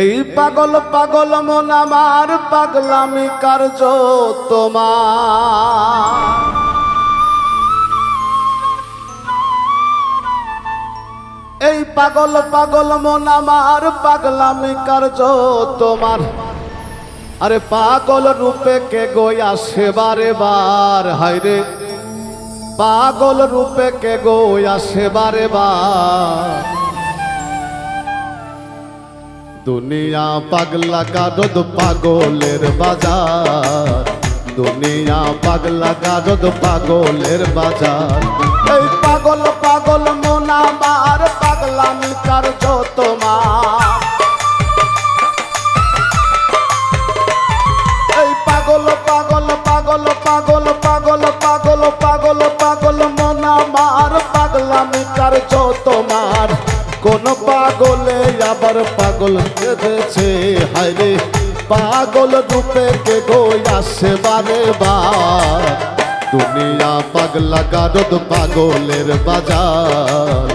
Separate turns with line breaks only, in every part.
এই পাগল পাগল মন আমার পাগলামি কার্য তোমার। এই পাগল পাগল মন আমার পাগলামি কার্য তোমার। আরে পাগল রূপে কে গয়া সেবারে বার হাইরে পাগল রূপে কে গয়া সেবারে বার? দুনিয়া পাগলা কারদ পাগলের বাজার। দুনিয়া পাগলা কারদ পাগলের বাজার। এই পাগল পাগল মোনা বার পাগলামি কার্য যত এই কোন পাগলে আবার পাগল কেঁদেছে হায়রে, পাগল রূপে কে আসে বারে বার? দুনিয়া পাগলা গারদ পাগলের বাজার।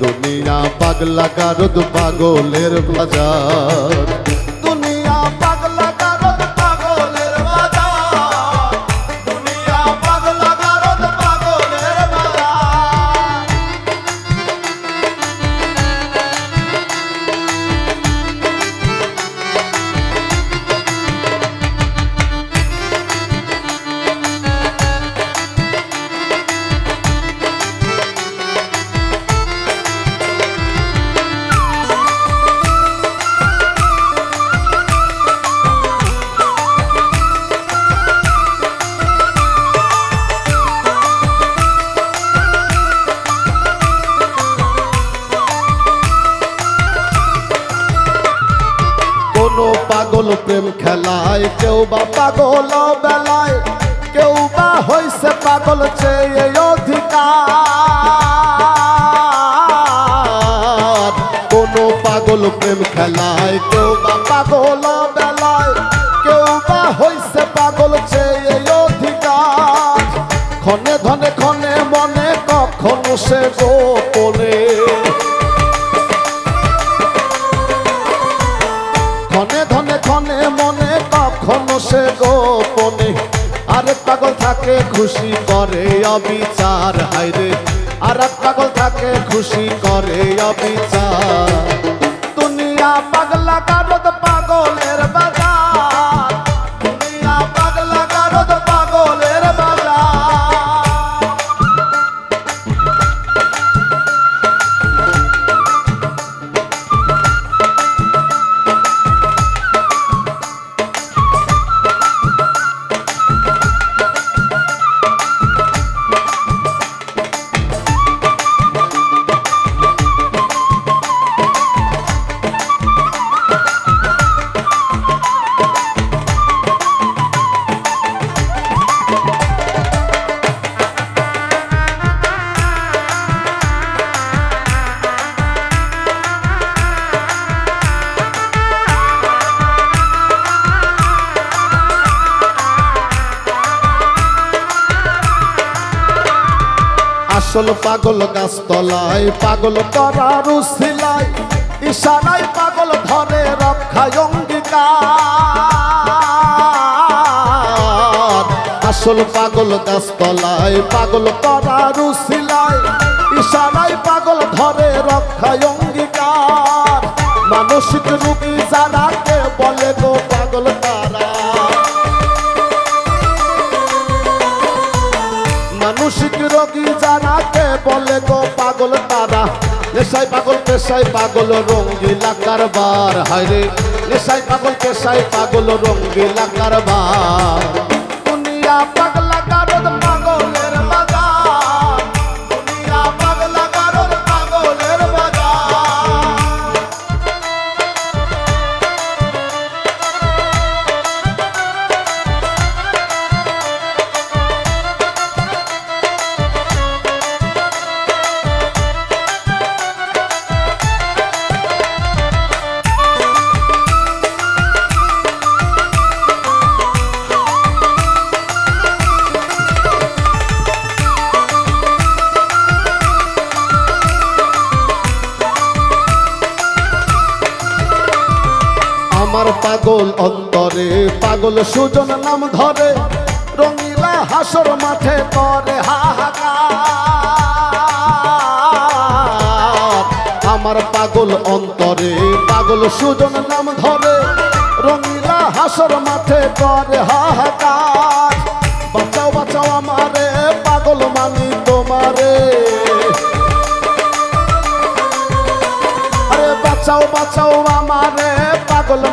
দুনিয়া পাগলা গারদ পাগলের বাজার। প্রেম খেলায়, কেউ বা পাগল বেলায়, কেউ বা হইছে পাগল চেয়ে অধিকার। কোনো পাগল প্রেম খেলায়, কেউ বা পাগল থাকে খুশি করে অবিচার হাইরে আর এক পাগল থাকে খুশি করে অবিচার। দুনিয়া পাগলা কারত পাগলের আসল পাগল গাছতলায়, পাগল করার উশিলায় ইশারায় পাগল ধরে রক্ষায় অঙ্গীকার। আসল পাগল গাছতলায়, পাগল করার উশিলায় ইশারায় পাগল ধরে রক্ষায় অঙ্গীকার। মানসিক রোগী যারা বলে গো পাগল তারা নেশাই পাগল পেশাই পাগল রঙ্গিলা কারবার। হায়রে নেশাই পাগল পেশাই পাগল রঙ্গিলা কারবার। দুনিয়া আমার পাগল অন্তরে। পাগল সুজন নাম ধরে, রঙিলা হাসর মাঠে হাহাকার। আমার পাগল অন্তরে, পাগল সুজন নাম ধরে, রঙিলা হাসর মাঠে করে হাহাকার। বাঁচাও বাঁচাও আমারে, পাগল মানি তোমারে। আরে বাঁচাও বাঁচাও আমারে, পাগল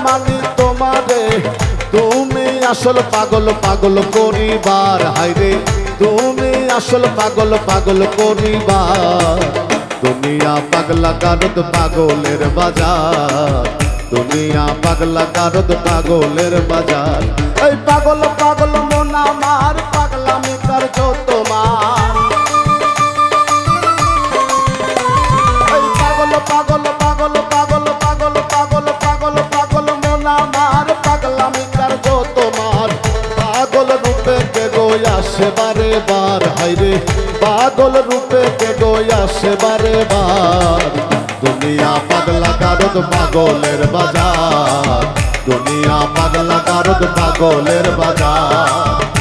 তুমি আসল পাগল পাগল করিবার হাইরে তুমি আসল পাগল পাগল করিবার। দুনিয়া পাগলা কারদ পাগলের বাজার। দুনিয়া পাগলা কারদ পাগলের বাজার। এই পাগল বার হাইরে পাগল রূপে কে দোয়া সেবারে বার। দুনিয়া পাগলা কারদ পাগলের বাজার। দুনিয়া পাগলা কারদ পাগলের বাজার।